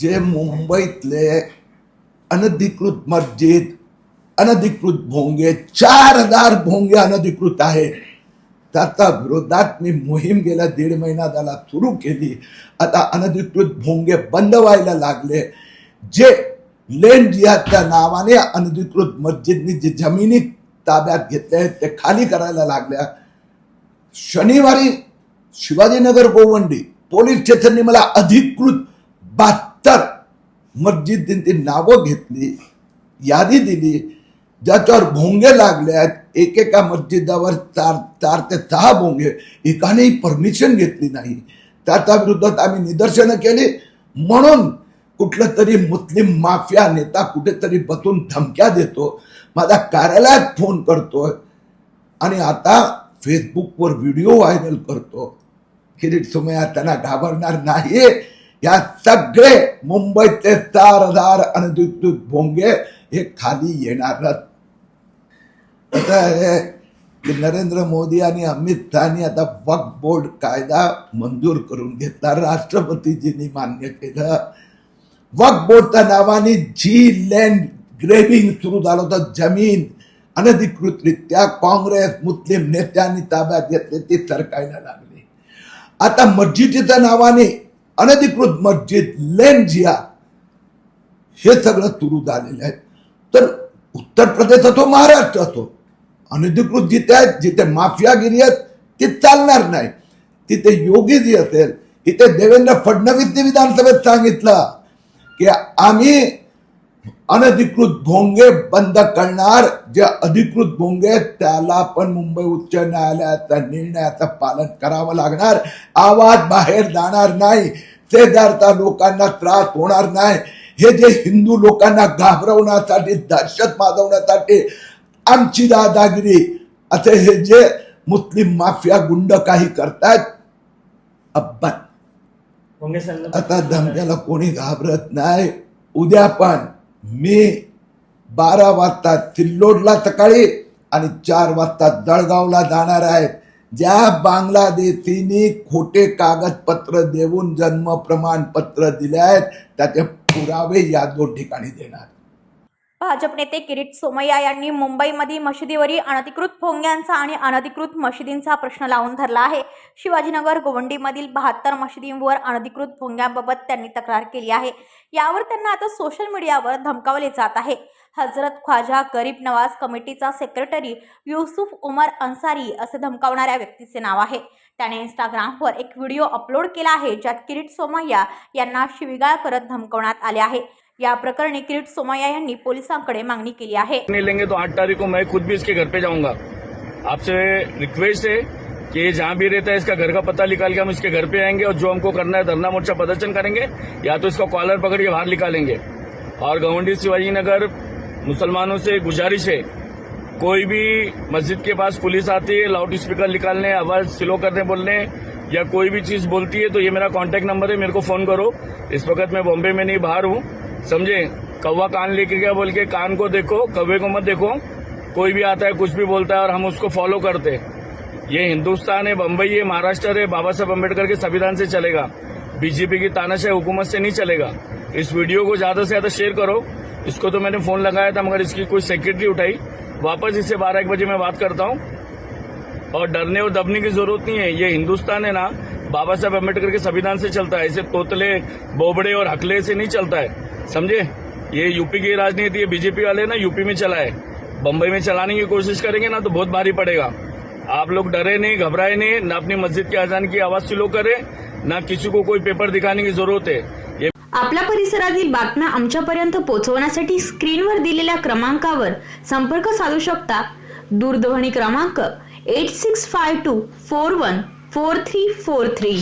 जे मुंबईतले अनधिकृत मस्जिद अनधिकृत भोंगे चार हजार भोंगे अनधिकृत आहेत. त्याचा विरोधात मी मोहीम गेल्या दीड महिना त्याला सुरू केली. आता अनधिकृत भोंगे बंद व्हायला लागले. जे लेन जिहादच्या नावाने अनधिकृत मस्जिदनी जे जमिनी ताब्यात घेतल्या आहेत ते खाली करायला लागल्या. शनिवारी शिवाजीनगर गोवंडी पोलीस स्टेशनने मला अधिकृत बात तर मस्जिद दिन मस्जिदींची नावं घेतली यादी दिली ज्याच्यावर भोंगे लागले आहेत एकेका मस्जिदावर चार चार ते सहा भोंगे एकानेही परमिशन घेतली नाही. त्याच्या विरोधात आम्ही निदर्शनं केली. म्हणून कुठलं तरी मुस्लिम माफिया नेता कुठेतरी बसून धमक्या देतो. माझ्या कार्यालयात फोन करतोय आणि आता फेसबुकवर व्हिडिओ व्हायरल करतो. किरीट सुमया त्यांना घाबरणार नाही या सगळे मुंबईचे चार हजार अनधिकृत भोंगे हे खाली येणारच आता हे की नरेंद्र मोदी आणि अमित शहानी आता वक्फ बोर्ड कायदा मंजूर करून घेतला. राष्ट्रपतीजींनी मान्य केलं. वक्फ बोर्डच्या नावाने जी लँड ग्रेविंग सुरू झालं होतं जमीन अनधिकृतरित्या काँग्रेस मुस्लिम नेत्यांनी ताब्यात घेतले ती सरकायला लागली. आता मस्जिदीच्या नावाने अनधिकृत मस्जिद लेन जिया हे सगळं सुरू झालेलं आहे तर उत्तर प्रदेश असो महाराष्ट्र असो अनधिकृत जिथे आहेत जिथे माफियागिरी आहेत ते चालणार नाही. तिथे योगीजी असेल इथे देवेंद्र फडणवीसने विधानसभेत सांगितलं की आम्ही अनधिकृत भोंगे बंद करणार. जे अधिकृत भोंगे त्याला पण मुंबई उच्च न्यायालयाचा निर्णयाचं पालन करावं लागणार. आवाज बाहेर जाणार नाही. शेजारच्या लोकांना त्रास होणार नाही. हे जे हिंदू लोकांना घाबरवण्यासाठी दहशत माजवण्यासाठी आमची दादागिरी असे हे जे मुस्लिम माफिया गुंड काही करतायत अब्बा आता धमक्याला कोणी घाबरत नाही. उद्या पण मी बारा वाजता सिल्लोडला सकाळी आणि चार वाजता जळगावला जाणार आहेत ज्या बांगलादेशीने खोटे कागदपत्र देऊन जन्म प्रमाणपत्र दिले आहेत त्याचे पुरावे या दोन ठिकाणी देणार. भाजप नेते किरीट सोमय्या यांनी मुंबईमध्ये मशिदीवरील अनधिकृत भोंग्यांचा आणि अनधिकृत मशिदींचा प्रश्न लावून धरला आहे. शिवाजीनगर गोवंडीमधील बहात्तर मशिदींवर अनधिकृत फोंग्यांबाबत त्यांनी तक्रार केली आहे. यावर त्यांना आता सोशल मीडियावर धमकावले जात आहे. हजरत ख्वाजा गरीब नवाज कमिटीचा सेक्रेटरी युसुफ उमर अन्सारी असे धमकावणाऱ्या व्यक्तीचे नाव आहे. त्याने इंस्टाग्रामवर एक व्हिडिओ अपलोड केला आहे ज्यात किरीट सोमय्या यांना शिविगाळ करत धमकवण्यात आले आहे. या प्रकरणी किरीट सोमय्या यांनी पोलिसांकडे मागणी केली आहे. नहीं लेंगे तो आठ तारीख को मैं खुद भी इसके घर पे जाऊँगा। आपसे रिक्वेस्ट है कि ये जहाँ भी रहता है इसका घर का पता निकाल के हम इसके घर पे आएँगे और जो हमको करना है धरना मोर्चा प्रदर्शन करेंगे या तो इसका कॉलर पकड़ के बाहर निकालेंगे। और गवंडी शिवाजी नगर मुसलमानों से गुजारिश है, कोई भी मस्जिद के पास पुलिस आती है, लाउड स्पीकर निकालने, आवाज़ स्लो करने, बोलने या कोई भी चीज़ बोलती है तो ये मेरा कांटेक्ट नंबर है, मेरे को फ़ोन करो। इस वक्त मैं बॉम्बे में नहीं, बाहर हूँ। समझे? कौवा कान लेके गया बोल के कान को देखो, कौवे को मत देखो। कोई भी आता है, कुछ भी बोलता है और हम उसको फॉलो करते। ये हिंदुस्तान है बम्बई है, महाराष्ट्र है, बाबा साहब अंबेडकर के संविधान से चलेगा। बीजेपी की तानाशाही हुकूमत से नहीं चलेगा। इस वीडियो को ज़्यादा से ज़्यादा शेयर करो। इसको तो मैंने फ़ोन लगाया था, मगर इसकी कोई सेक्रेटरी उठाई। वापस इससे बारह एक बजे मैं बात करता हूँ। और डरने और दबने की ज़रूरत नहीं है। ये हिंदुस्तान है ना बाबा साहब अम्बेडकर के संविधान से चलता है ऐसे तोतले बोबड़े और हकले से नहीं चलता है। समझे? ये यूपी की राजनीति है बीजेपी वाले ना यूपी में चला है बम्बई में चलाने की कोशिश करेंगे ना तो बहुत भारी पड़ेगा। आप लोग डरे नहीं घबराए नहीं ना अपनी मस्जिद के अजान की आवाज स्लो करे ना किसी को कोई पेपर दिखाने की जरूरत है। ये आपल्या परिसरातील बातम्या आमच्यापर्यंत पोहोचवण्यासाठी स्क्रीनवर दिलेल्या क्रमांकावर संपर्क साधू शकता. दूरध्वनी क्रमांक eight six five two four one four three four three.